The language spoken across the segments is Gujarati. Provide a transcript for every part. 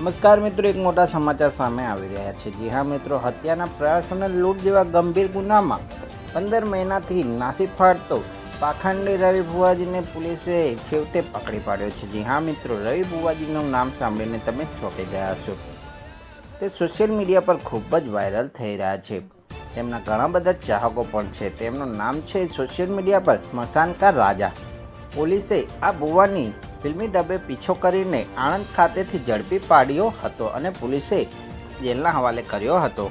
નમસ્કાર મિત્રો, એક મોટા સમાચાર સામે આવી રહ્યા છે. જી હા મિત્રો, હત્યાના પ્રયાસ અને લૂંટ જેવા ગંભીર ગુનામાં પંદર મહિનાથી નાસી ફાટતો પાખંડી રવિ ભુવાજીને પોલીસે છેવટે પકડી પાડ્યો છે. જી હા મિત્રો, રવિ ભુવાજીનું નામ સાંભળીને તમે ચોંકી ગયા છો તે સોશિયલ મીડિયા પર ખૂબ જ વાયરલ થઈ રહ્યા છે. તેમના ઘણા બધા ચાહકો પણ છે. તેમનું નામ છે સોશિયલ મીડિયા પર સ્મશાનકા રાજા. પોલીસે આ ભુવાની ફિલ્મી ડબ્બે પીછો કરીને આણંદ ખાતેથી ઝડપી પાડ્યો હતો અને પોલીસે જેલના હવાલે કર્યો હતો.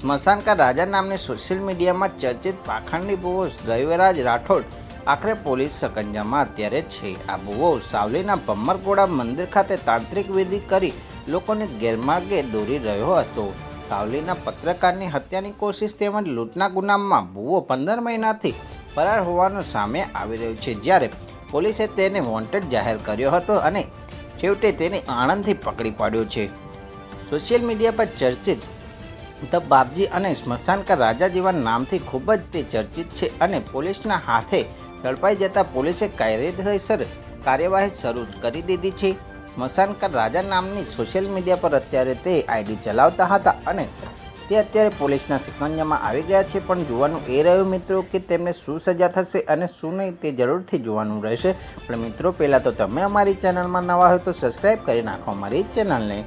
સ્મશાનકા રાજા નામની સોશિયલ મીડિયામાં ચર્ચિત પાખંડી ભુવો રવિરાજ રાઠોડ આખરે પોલીસ સકંજામાં અત્યારે છે. આ ભુવો સાવલીના ભમ્મરકોડા મંદિર ખાતે તાંત્રિક વિધિ કરી લોકોને ગેરમાર્ગે દોરી રહ્યો હતો. સાવલીના પત્રકારની હત્યાની કોશિશ તેમજ લૂંટના ગુનામાં ભુવો પંદર મહિનાથી ફરાર હોવાનું સામે આવી રહ્યું છે. જ્યારે પોલીસે તેને વોન્ટેડ જાહેર કર્યો હતો અને છેવટે તેને આણંદથી પકડી પાડ્યો છે. સોશિયલ મીડિયા પર ચર્ચિત ધ બાપજી અને સ્મશાનકા રાજા જેવા નામથી ખૂબ જ તે ચર્ચિત છે અને પોલીસના હાથે ઝડપાઈ જતા પોલીસે કાયદેસર કાર્યવાહી શરૂ કરી દીધી છે. સ્મશાનકા રાજા નામની સોશિયલ મીડિયા પર અત્યારે તે આઈડી ચલાવતા હતા અને તે અત્યારે પોલીસના સિકંજામાં આવી ગયા છે, પણ જોવાનું એ રહ્યું મિત્રો કે તેમને શું સજા થશે અને શું નહીં તે જરૂરથી જોવાનું રહેશે. પણ મિત્રો, પહેલાં તો તમે અમારી ચેનલમાં નવા હોય તો સબસ્ક્રાઈબ કરી નાખો અમારી ચેનલને.